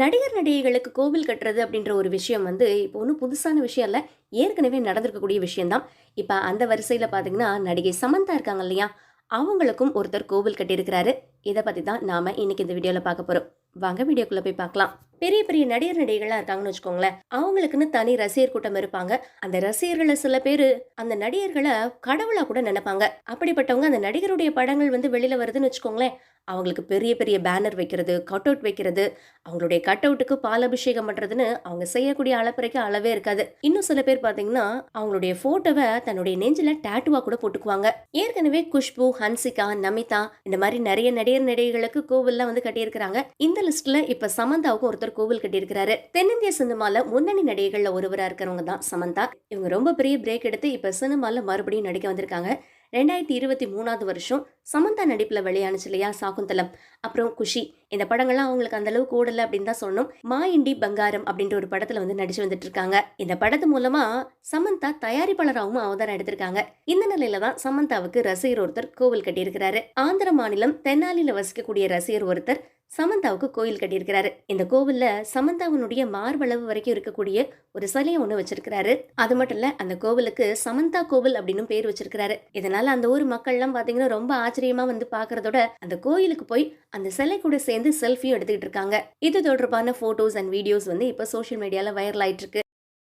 நடிகர் நடிகைகளுக்கு கோவில் கட்டுறது அப்படின்ற ஒரு விஷயம் வந்து இப்போ ஒன்றும் புதுசான விஷயம் இல்லை. ஏற்கனவே நடந்திருக்கக்கூடிய விஷயம்தான். இப்போ அந்த வரிசையில் பார்த்தீங்கன்னா நடிகை சமந்தா இருக்காங்க இல்லையா? அவங்களுக்கும் ஒருத்தர் கோவில் கட்டியிருக்கிறாரு. இதை பற்றி தான் நாம் இன்னைக்கு இந்த வீடியோவில் பார்க்க போகிறோம் வாங்க வீடியோக்குள்ளே போய் பார்க்கலாம். பெரிய பெரிய நடிகர் நடிகைகளாக இருக்காங்கன்னு வச்சுக்கோங்களேன். அவங்களுக்குன்னு தனி ரசிகர் கூட்டம் இருப்பாங்க. அந்த ரசிகர்களை சில பேர் அந்த நடிகர்களை கடவுளாக கூட நினைப்பாங்க. அப்படிப்பட்டவங்க அந்த நடிகருடைய படங்கள் வந்து வெளியில் வருதுன்னு வச்சுக்கோங்களேன். அவங்களுக்கு பெரிய பெரிய பேனர் வைக்கிறது கட் அவுட் வைக்கிறது அவங்களுடைய கட் அவுட்டுக்கு பால் அபிஷேகம் அவங்க செய்யக்கூடிய அளப்பறைக்கு அளவே இருக்காது. இன்னும் சில பேர் பார்த்தீங்கன்னா அவங்களுடைய ஃபோட்டோவை தன்னுடைய நெஞ்சில் டேட்டுவா கூட போட்டுக்குவாங்க. ஏற்கனவே குஷ்பு ஹன்சிகா நமிதா இந்த மாதிரி நிறைய நடிகர் நடிகைகளுக்கு கோவில்லாம் வந்து கட்டியிருக்கிறாங்க. இந்த லிஸ்ட்ல இப்ப சமந்தாவுக்கும் ஒருத்தர் கோவில் கட்டியிருக்கிறாரு. தென்னிந்திய சினிமால முன்னணி நடிகைகள்ல ஒருவராக இருக்கிறவங்க தான் சமந்தா. இவங்க ரொம்ப பெரிய பிரேக் எடுத்து இப்ப சினிமால மறுபடியும் நடிக்க வந்திருக்காங்க. ரெண்டாயிரத்தி இருபத்தி மூணாவது வருஷம் சமந்தா நடிப்பில் வெளியானுச்சு இல்லையா சாகுந்தலம். அப்புறம் குஷி. இந்த படங்கள்லாம் அவங்களுக்கு அந்த அளவுக்கு ஓடலை அப்படின்னு தான் சொன்னோம். மா இண்டி பங்காரம் அப்படின்ற ஒரு படத்தில் வந்து நடிச்சு வந்துட்டு இருக்காங்க இந்த படத்து மூலமா சமந்தா தயாரிப்பாளராகவும் அவதாரம் எடுத்திருக்காங்க. இந்த நிலையில தான் சமந்தாவுக்கு ரசிகர் ஒருத்தர் கோவில் கட்டியிருக்கிறாரு. ஆந்திர மாநிலம் தென்னாலில வசிக்கக்கூடிய ரசிகர் ஒருத்தர் சமந்தாவுக்கு கோயில் கட்டியிருக்கிறாரு. இந்த கோவில்ல சமந்தாவினுடைய மார்பளவு வரைக்கும் இருக்கக்கூடிய ஒரு சிலையை ஒண்ணு வச்சிருக்கிறாரு. அது மட்டும் இல்ல அந்த கோவிலுக்கு சமந்தா கோவில் அப்படின்னு பேர் வச்சிருக்கிறாரு. இதனால அந்த ஊர் மக்கள்லாம் பாத்தீங்கன்னா ரொம்ப ஆச்சரியமா வந்து பாக்குறதோட அந்த கோயிலுக்கு போய் அந்த சிலை கூட சேர்ந்து செல்ஃபியும் எடுத்துக்கிட்டு இருக்காங்க. இது தொடர்பான போட்டோஸ் அண்ட் வீடியோஸ் வந்து இப்ப சோஷியல் மீடியால வைரல் ஆயிட்டு இருக்கு.